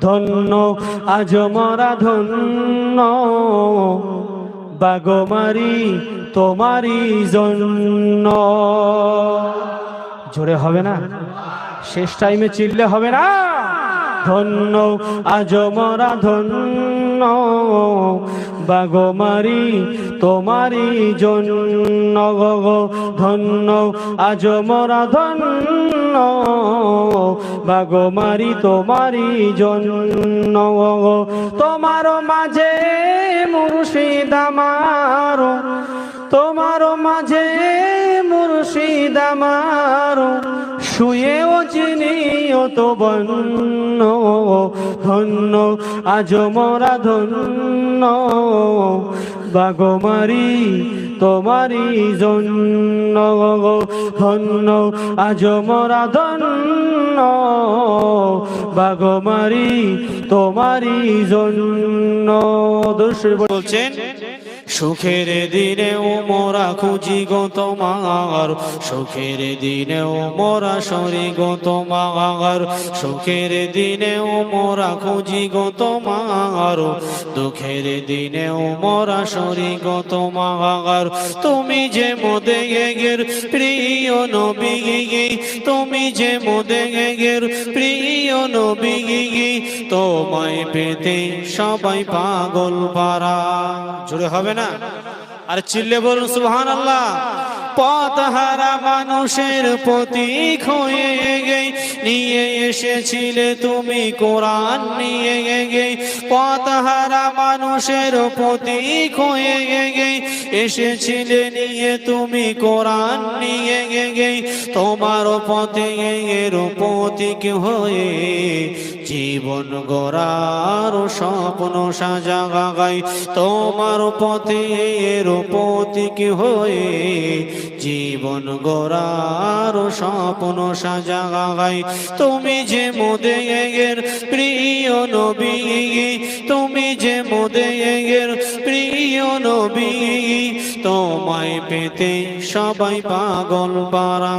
ধন্য, আজ মরা ধন্য। বাগমারি তোমারই জন্য। জোরে হবে না? শেষ টাইমে চিল্লে হবে না? ধন্য, আজ মরা ধন্য। বাগমারি তোমারই জন্য। ধন্য, আজ মরা ধন্য। বাগমারি তোমারই জন্য। গো গো তোমার মাঝে মুর্শিদ আমার তোমার মাঝে মুর্শিদ আমার শুয়েও চিনিও তো বন্য, ধন্য আজ মোরা ধন্য। বাগমারি তোমারি জন্য হন্য আজ মরা ধন্য। বাগমারি তোমারি জন্য দোষের বলছেন সুখের দিনেও মোরা খুঁজি গো তোমার। সুখের দিনেও মোরা সরি গো তোমার। সুখের দিনেও মোরা খুঁজি গো তোমার। দুঃখের দিনেও মোরা সরি গো তোমার। তুমি যে মোদেগের প্রিয় নবী, তুমি যে মোদেগের প্রিয় নবী, তোমায় পেতে সবাই পাগল পারা জুড়ে হবে না? আর চিল্লে বলুন সুহান আল্লাহ পথহারা মানুষের প্রতীক হয়ে গে নিয়ে এসেছিলে তুমি কোরআন নিয়ে গে পথ হারা মানুষের প্রতীক হয়ে গে এসেছিলে নিয়ে তুমি কোরআন নিয়ে গে তোমার পথে এর প্রতীক হয়ে জীবন গড়ার স্বপ্ন সাজা গাই তোমার পথে এর প্রতীক হয়ে জীবন গড়ার স্বপ্ন সাজা গাই তুমি যে মোদের প্রিয় নবী, তুমি যে মোদের প্রিয় নবী তোমায় পেতে সবাই পাগল পারা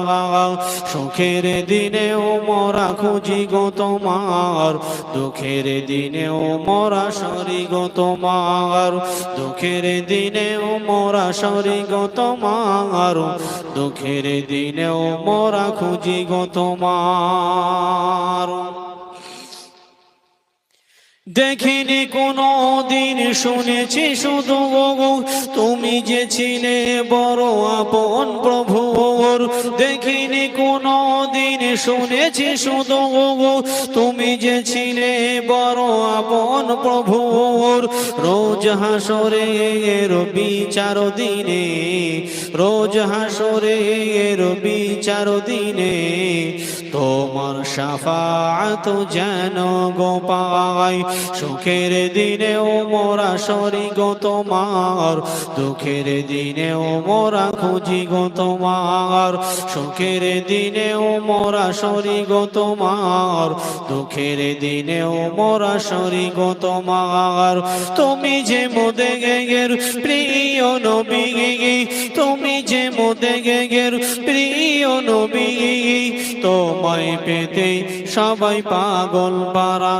সুখের দিনেও মরা খুঁজি গো তোমার। দুঃখের দিনেও মরা সরি গো তোমার। দুঃখের দিনেও মরা সরি গো তোমার। দুঃখের দিনেও মরা খুঁজি গো তোমার। দেখিনি কোনো দিন শুনেছি শুধু তুমি যে ছিলে বড় আপন প্রভুর। দেখিনি কোনো দিন শুনেছি শুধু তুমি যে ছিলে বড় আপন প্রভুর। রোজ হাসরের বিচার দিনে, রোজ হাসরের বিচার দিনে তোমার সাফাত যেন গোপাই সুখের দিনেও মোরা সরি গো তোমার, দুঃখের দিনেও মোরা খুঁজি গো তোমার, সুখের দিনেও মোরা সরি গো তোমার, দুঃখের দিনেও মোরা সরি গো তোমার। তুমি যে মোদে গেগের প্রিয় নবী, তুমি যে মোদে গেগের প্রিয় নবী তোমায় পেতে সবাই পাগল পারা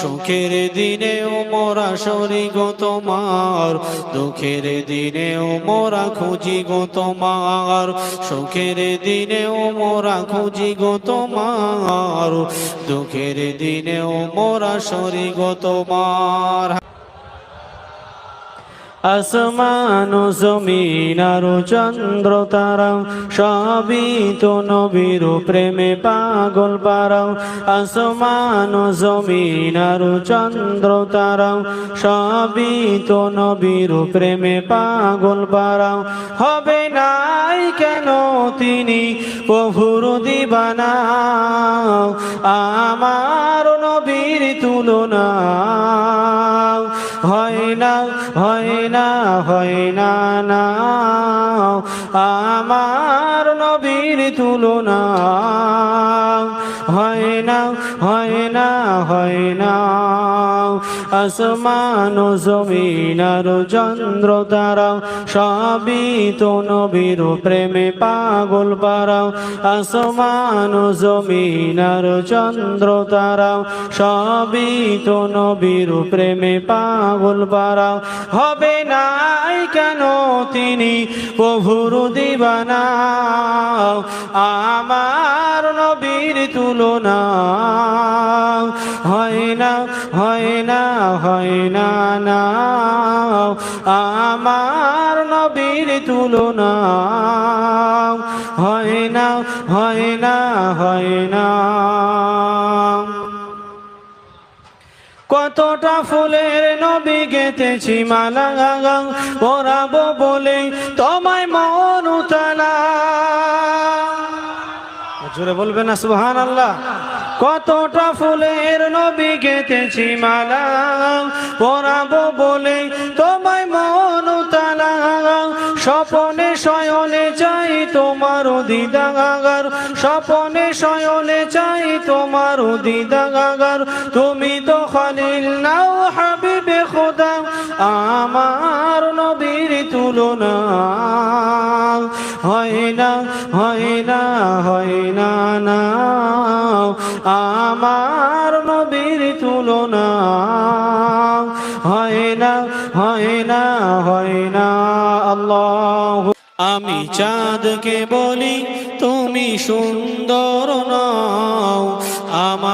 সুখের দিনেও মোরা সরি গো তোমার, দুঃখের দিনেও মোরা খুঁজি গো তোমার, সুখের দিনেও মোরা খুঁজি গো তোমার, দুঃখের দিনেও মোরা সরি গো তোমার। আসমান জমিন আর চন্দ্র তারাও সবই তো নবীর প্রেমে পাগল পারাও আসমান জমিন আর চন্দ্র তারাও সবই তো নবীর প্রেমে পাগল পারাও হবে নাই কেন তিনি প্রভুর দিবানা? আমার নবীর তুলনা হয় না হয় না হয় না না। আমার নবীর তুলনা। হয় না হয় না হয় না। আসমান জমিন আর চন্দ্র তারাও সবই তো নবীর প্রেমে পাগল পারাও আসমান জমিন আর চন্দ্র তারাও সবই তো নবীর প্রেমে পাগল পারাও হবে নাই কেন তিনি প্রভুর দিবানা। আমার নবীর তুলনা। হয় না হয় না হয় না না। আমার নবীর তুলনা। হয় না হয় না হয় না। কতটা ফুলের গেতেছি মালা বলে তোমায় মন উতালা। জোরে না সুহান আল্লাহ কতটা ফুলের নবী গেতেছি মালা পরাবো বলে তোমায় মন উতালা। স্বপনে শয়নে চাই তোমার দিদাগার স্বপনে শয়নে চাই তোমার দিদাগার তুমি তো খালিল নাও আমার নবীর তুলনা। হয় না হয় না হয় না না। আমার নবীর তুলনা। হয় না হয় না হয় না। আল্লাহ আমি চাঁদকে বলি, তুমি সুন্দর নাও। আমার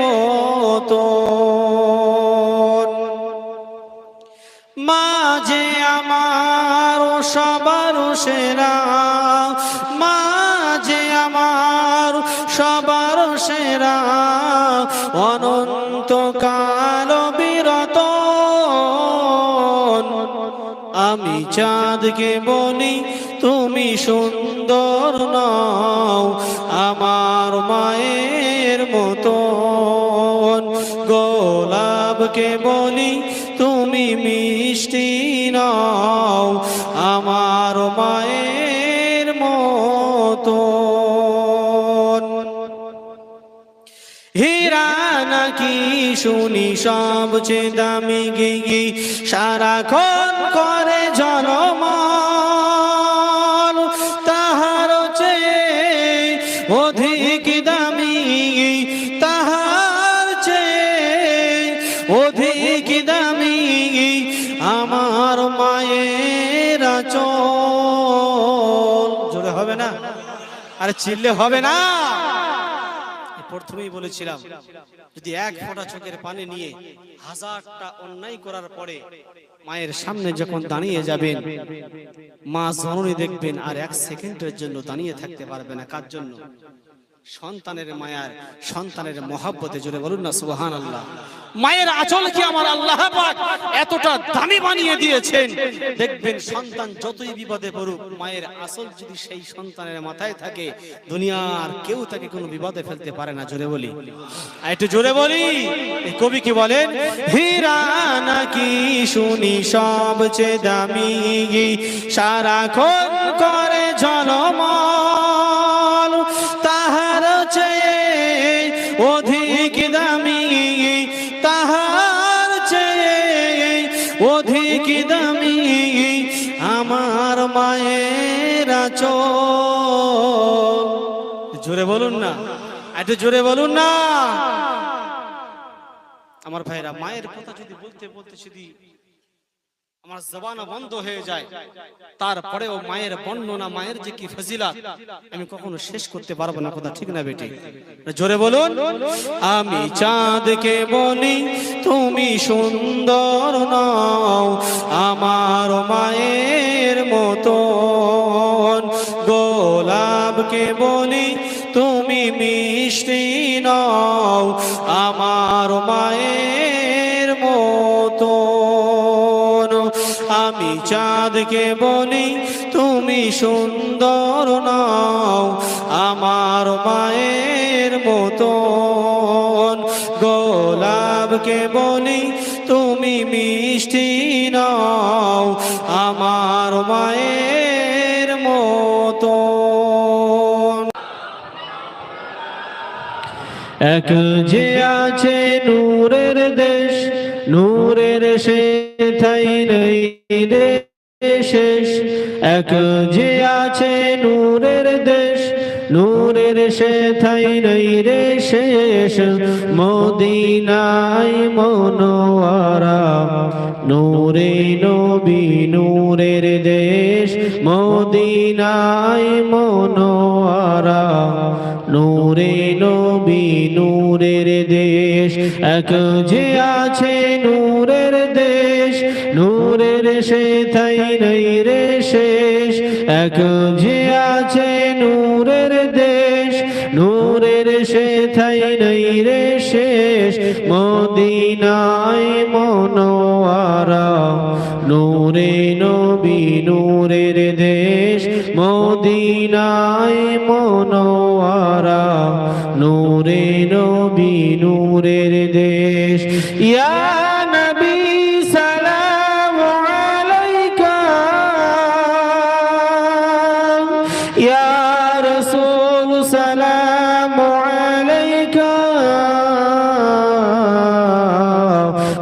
মতন। মাঝে আমার সবার সেরা। মাঝে আমার সবার সেরা। অনন্ত কাল বিরত আমি চাঁদকে বলি তুমি সুন্দর নাও আমার মায়ের মতন। গোলাপকে বলি তুমি মিষ্টি নাও আমার মায়ের মতো হীরা নাকি শুনি সবচেয়ে দামি গিগি, সারাক্ষণ করে জনমন আরে চিল্লে হবে না। প্রথমেই বলেছিলাম, যদি এক ফোঁটা চোখের পানি নিয়ে হাজারটা অন্যায় করার পরে মায়ের সামনে যখন দাঁড়িয়ে যাবেন, মা জননী দেখবেন আর এক সেকেন্ডের জন্য দাঁড়িয়ে থাকতে পারবে না। কার জন্য? সন্তানের মায়ার সন্তানের মহাব্বতে জুড়ে বলুন না সুবহান আল্লাহ মায়ের আচলকে আমার আল্লাহ পাক? এতটা দামি বানিয়ে দিয়েছেন। দেখবেন সন্তান যতই বিপদে পড়ুক মায়ের আসল যদি সেই সন্তানের মাথায় থাকে দুনিয়ার কেউ তাকে কোনো বিপদে ফেলতে পারে না জোরে বলি। আর একটু জোরে বলি এই কবি কি বলেন? হীরা নাকি শুনি সবচেয়ে দামি সারাক্ষণ করে ঝলমল বলুন না। একটু জোরে বলুন না। আমার ভাইরা, মায়ের কথা যদি বলতে বলতে যদি আমার জবানও বন্ধ হয়ে যায়, তারপরেও মায়ের বর্ণনা, মায়ের যে কি ফজিলা আমি কখনো শেষ করতে পারব না কথা, ঠিক না বেটি? জোরে বলুন। আমি চাঁদকে বলি, তুমি সুন্দর নাও আমার মায়ের গোলাপ গোলাপকে বলি, তুমি মিষ্টি নও, আমার মায়ের মতো আমি চাঁদকে বলি, তুমি সুন্দর নাও, আমার মায়ের মতন। গোলাপকে বলি, তুমি মিষ্টি নাও, আমার মায়ের মতন। এক যে আছে নূরের দেশ, নূরের সে থাই নেই রে শেষ। এক যে আছে নূরের দেশ, নূরের সে থাই নেই রে শেষ। মদিনায় মনোয়ারা, নূরে নবী, নূরের দেশ। মদিনায় মনোয়ারা, নূরে নবী, নূরের দেশ। এক যে আছে নূরের দেশ, নূরের সে থাই নেই রে শেষ। এক যে আছে নূরের দেশ, নূরের সে থাই নেই রে শেষ। মদিনায় মনোয়ারা, নূরে মদিনায় মনোয়ারা, নূরে নবী, নূরের দেশ। ইয়া নবী, সালাম আলাইকা। ইয়া রাসূল, সালাম আলাইকা।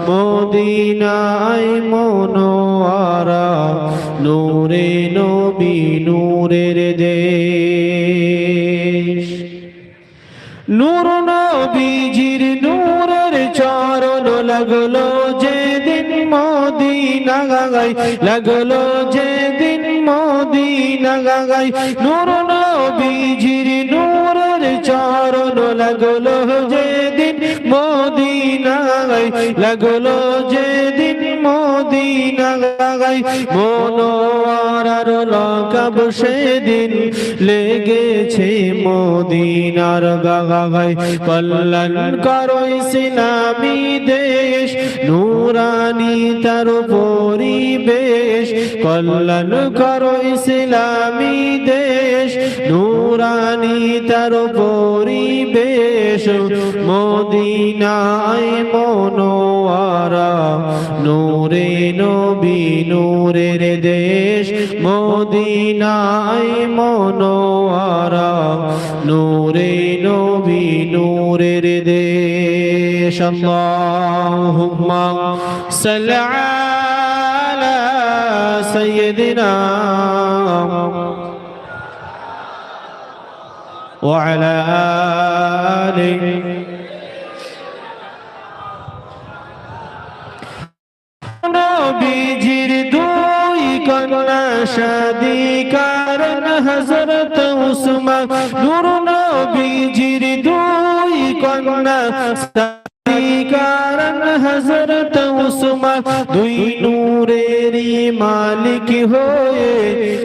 মদিনায় মনোয়ারা, নূরে নবী নূরের দেশ। নূর নবীজির নূরের চরণ লাগল যেদিন মদিনা গাগাই, লাগল যেদিন মদিনা গাগাই। নূর নবীজির নূরের চরণ লাগল যেদিন মদিনা গাই লাগল যেদিন মদিনা মনোয়ারার লকাব সেদিন লেগেছে মদিনার গাগাই কল্যাণ করো ইসলামী দেশ, নুরানি তার পরিবেশ। কল্যাণ করো ইসলামী দেশ, নুরানি তার পরিবেশ। মদিনায় মনোয়ারা, নূরে নবী নূরের দেশ মদিনায় মনোয়ারা নূরে নবী নূরের দেশ আল্লাহুম্মা সাল্লি আলা সাইয়্যিদিনা وعلى آله casa মালিক হয়ে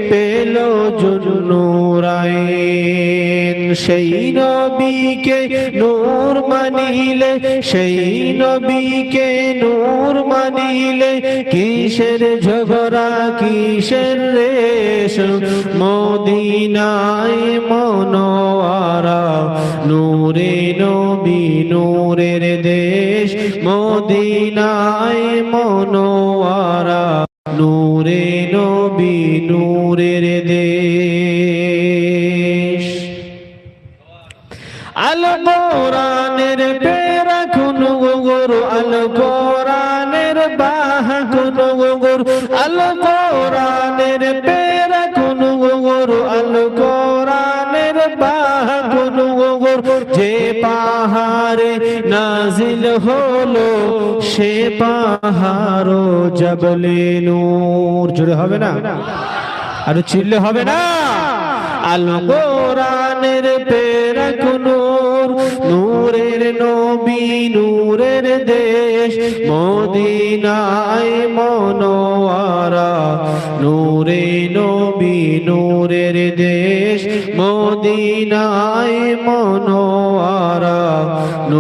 পেল জুনুরাইন সেই নবীকে নূর মানিলে, সেই নবীকে নূর মানিলে, কিসের ঝগড়া, কিসের রেশ? মদিনায় মনোয়ারা, নূরে নবী, নূরের দেশ। মদিনায় মনোয়ারা নবী নূরের দেশ নাজিল হলো সে পাহাড় জবলে নূর। জুড়ে হবে না? আর চিল্লে হবে না? আল কোরআনের পেরাক নূর, নূরের নবী, নূরের দেশ। মদিনায় মনোয়ারা, নূরে নবী, নূরের দেশ। মদিনায় মনোয়ারা